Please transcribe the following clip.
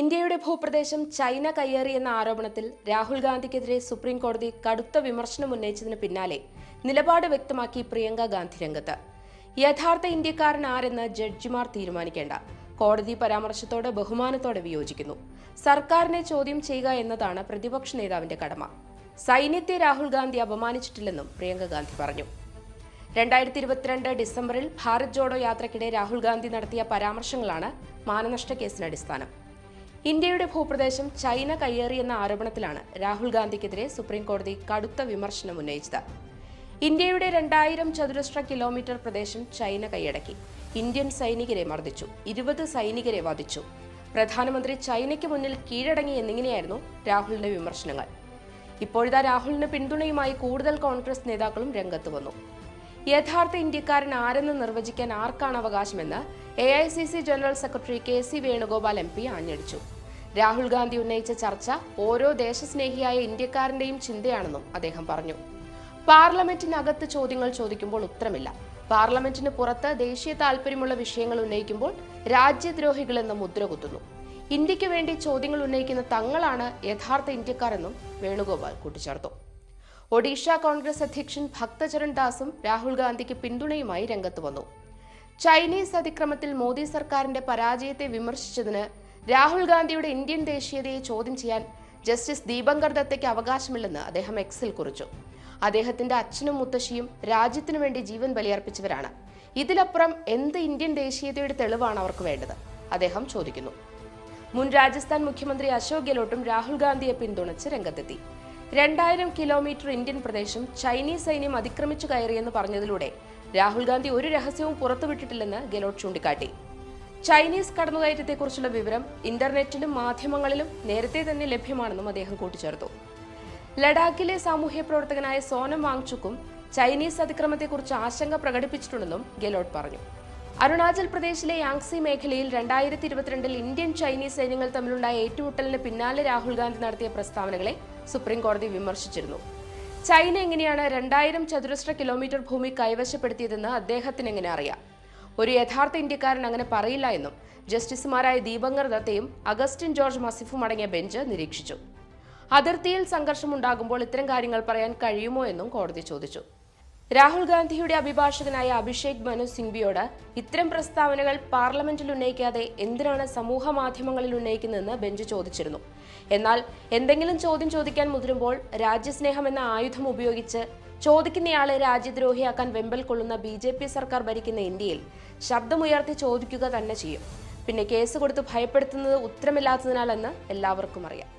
ഇന്ത്യയുടെ ഭൂപ്രദേശം ചൈന കയ്യേറിയെന്ന ആരോപണത്തിൽ രാഹുൽ ഗാന്ധിക്കെതിരെ സുപ്രീം കോടതി കടുത്ത വിമർശനം ഉന്നയിച്ചതിന് പിന്നാലെ നിലപാട് വ്യക്തമാക്കി പ്രിയങ്ക ഗാന്ധി രംഗത്ത്. യഥാർത്ഥ ഇന്ത്യക്കാരൻ ആരെന്ന് ജഡ്ജിമാർ തീരുമാനിക്കേണ്ട. കോടതി പരാമർശത്തോട് ബഹുമാനത്തോടെ വിയോജിക്കുന്നു. സർക്കാരിനെ ചോദ്യം ചെയ്യുക എന്നതാണ് പ്രതിപക്ഷ നേതാവിന്റെ കടമ. സൈന്യത്തെ രാഹുൽ ഗാന്ധി അപമാനിച്ചിട്ടില്ലെന്നും പ്രിയങ്ക ഗാന്ധി പറഞ്ഞു. രണ്ടായിരത്തി ഇരുപത്തിരണ്ട് ഡിസംബറിൽ ഭാരത് ജോഡോ യാത്രയ്ക്കിടെ രാഹുൽ ഗാന്ധി നടത്തിയ പരാമർശങ്ങളാണ് മാനനഷ്ട കേസിന് അടിസ്ഥാനം. ഇന്ത്യയുടെ ഭൂപ്രദേശം ചൈന കയ്യേറിയെന്ന ആരോപണത്തിലാണ് രാഹുൽ ഗാന്ധിക്കെതിരെ സുപ്രീം കോടതി കടുത്ത വിമർശനം ഉന്നയിച്ചത്. ഇന്ത്യയുടെ രണ്ടായിരം ചതുരശ്ര കിലോമീറ്റർ പ്രദേശം ചൈന കൈയടക്കി. ഇന്ത്യൻ സൈനികരെ മർദ്ദിച്ചു. ഇരുപത് സൈനികരെ വധിച്ചു. പ്രധാനമന്ത്രി ചൈനയ്ക്ക് മുന്നിൽ കീഴടങ്ങി എന്നിങ്ങനെയായിരുന്നു രാഹുലിന്റെ വിമർശനങ്ങൾ. ഇപ്പോഴിതാ രാഹുലിന് പിന്തുണയുമായി കൂടുതൽ കോൺഗ്രസ് നേതാക്കളും രംഗത്ത് വന്നു. യഥാർത്ഥ ഇന്ത്യക്കാരൻ ആരെന്ന് നിർവചിക്കാൻ ആർക്കാണ് അവകാശമെന്ന് A I C C general secretary K C Venugopal M P ആഞ്ഞടിച്ചു രാഹുൽ ഗാന്ധി ഉന്നയിച്ച ചർച്ച ഓരോ ദേശസ്നേഹിയായ ഇന്ത്യക്കാരന്റെയും ചിന്തയാണെന്നും അദ്ദേഹം പറഞ്ഞു. പാർലമെന്റിനകത്ത് ചോദ്യങ്ങൾ ചോദിക്കുമ്പോൾ ഉത്തരമില്ല. പാർലമെന്റിന് പുറത്ത് ദേശീയ താൽപര്യമുള്ള വിഷയങ്ങൾ ഉന്നയിക്കുമ്പോൾ രാജ്യദ്രോഹികളെന്ന് മുദ്ര കുത്തുന്നു. ഇന്ത്യയ്ക്ക് വേണ്ടി ചോദ്യങ്ങൾ ഉന്നയിക്കുന്ന തങ്ങളാണ് യഥാർത്ഥ ഇന്ത്യക്കാരെന്നും വേണുഗോപാൽ കൂട്ടിച്ചേർത്തു. ഒഡീഷ കോൺഗ്രസ് അധ്യക്ഷൻ ഭക്തചരൺ ദാസും രാഹുൽ ഗാന്ധിക്ക് പിന്തുണയുമായി രംഗത്ത് വന്നു. ചൈനീസ് അതിക്രമത്തിൽ മോദി സർക്കാരിന്റെ പരാജയത്തെ വിമർശിച്ചതിന് രാഹുൽ ഗാന്ധിയുടെ ഇന്ത്യൻ ദേശീയതയെ ചോദ്യം ചെയ്യാൻ ജസ്റ്റിസ് ദീപങ്കർ ദത്തയ്ക്ക് അവകാശമില്ലെന്ന് അദ്ദേഹം എക്സിൽ കുറിച്ചു. അദ്ദേഹത്തിന്റെ അച്ഛനും മുത്തശ്ശിയും രാജ്യത്തിനു വേണ്ടി ജീവൻ ബലിയർപ്പിച്ചവരാണ്. ഇതിലപ്പുറം എന്ത് ഇന്ത്യൻ ദേശീയതയുടെ തെളിവാണ് അവർക്ക് വേണ്ടത്? അദ്ദേഹം ചോദിക്കുന്നു. മുൻ രാജസ്ഥാൻ മുഖ്യമന്ത്രി അശോക് ഗെഹ്ലോട്ടും രാഹുൽ ഗാന്ധിയെ പിന്തുണച്ച് രംഗത്തെത്തി. രണ്ടായിരം കിലോമീറ്റർ ഇന്ത്യൻ പ്രദേശം ചൈനീസ് സൈന്യം അതിക്രമിച്ചു കയറിയെന്ന് പറഞ്ഞതിലൂടെ രാഹുൽ ഗാന്ധി ഒരു രഹസ്യവും പുറത്തുവിട്ടിട്ടില്ലെന്ന് ഗെലോട്ട് ചൂണ്ടിക്കാട്ടി. ചൈനീസ് കടന്നുകയറ്റത്തെക്കുറിച്ചുള്ള വിവരം ഇന്റർനെറ്റിലും മാധ്യമങ്ങളിലും നേരത്തെ തന്നെ ലഭ്യമാണെന്നും അദ്ദേഹം കൂട്ടിച്ചേർത്തു. ലഡാക്കിലെ സാമൂഹ്യ പ്രവർത്തകനായ സോനം വാങ്ചുക്കും ചൈനീസ് അതിക്രമത്തെക്കുറിച്ച് ആശങ്ക പ്രകടിപ്പിച്ചിട്ടുണ്ടെന്നും ഗെലോട്ട് പറഞ്ഞു. അരുണാചൽ പ്രദേശിലെ യാങ്സി മേഖലയിൽ രണ്ടായിരത്തി ഇരുപത്തിരണ്ടിൽ ഇന്ത്യൻ ചൈനീസ് സൈന്യങ്ങൾ തമ്മിലുണ്ടായ ഏറ്റുമുട്ടലിന് പിന്നാലെ രാഹുൽ ഗാന്ധി നടത്തിയ പ്രസ്താവനകളെ സുപ്രീം കോടതി വിമർശിച്ചിരുന്നു. ചൈന എങ്ങനെയാണ് രണ്ടായിരം ചതുരശ്ര കിലോമീറ്റർ ഭൂമി കൈവശപ്പെടുത്തിയതെന്ന് അദ്ദേഹത്തിന് എങ്ങനെ അറിയാം? ഒരു യഥാർത്ഥ ഇന്ത്യക്കാരൻ അങ്ങനെ പറയില്ല എന്നും ജസ്റ്റിസുമാരായ ദീപങ്കർ ദത്തയും അഗസ്റ്റിൻ ജോർജ് മസിഫും അടങ്ങിയ ബെഞ്ച് നിരീക്ഷിച്ചു. അതിർത്തിയിൽ സംഘർഷമുണ്ടാകുമ്പോൾ ഇത്തരം കാര്യങ്ങൾ പറയാൻ കഴിയുമോ എന്നും കോടതി ചോദിച്ചു. രാഹുൽ ഗാന്ധിയുടെ അഭിഭാഷകനായ അഭിഷേക് മനു സിംഗ്വിയോട് ഇത്തരം പ്രസ്താവനകൾ പാർലമെന്റിൽ ഉന്നയിക്കാതെ എന്തിനാണ് സമൂഹ മാധ്യമങ്ങളിൽ ഉന്നയിക്കുന്നതെന്ന് ബെഞ്ച് ചോദിച്ചിരുന്നു. എന്നാൽ എന്തെങ്കിലും ചോദ്യം ചോദിക്കാൻ മുതിരുമ്പോൾ രാജ്യസ്നേഹം എന്ന ആയുധം ഉപയോഗിച്ച് ചോദിക്കുന്നയാളെ രാജ്യദ്രോഹിയാക്കാൻ വെമ്പൽ കൊള്ളുന്ന ബി ജെ പി സർക്കാർ ഭരിക്കുന്ന ഇന്ത്യയിൽ ശബ്ദമുയർത്തി ചോദിക്കുക തന്നെ ചെയ്യും. പിന്നെ കേസ് കൊടുത്ത് ഭയപ്പെടുത്തുന്നത് ഉത്തരമില്ലാത്തതിനാലെന്ന് എല്ലാവർക്കും അറിയാം.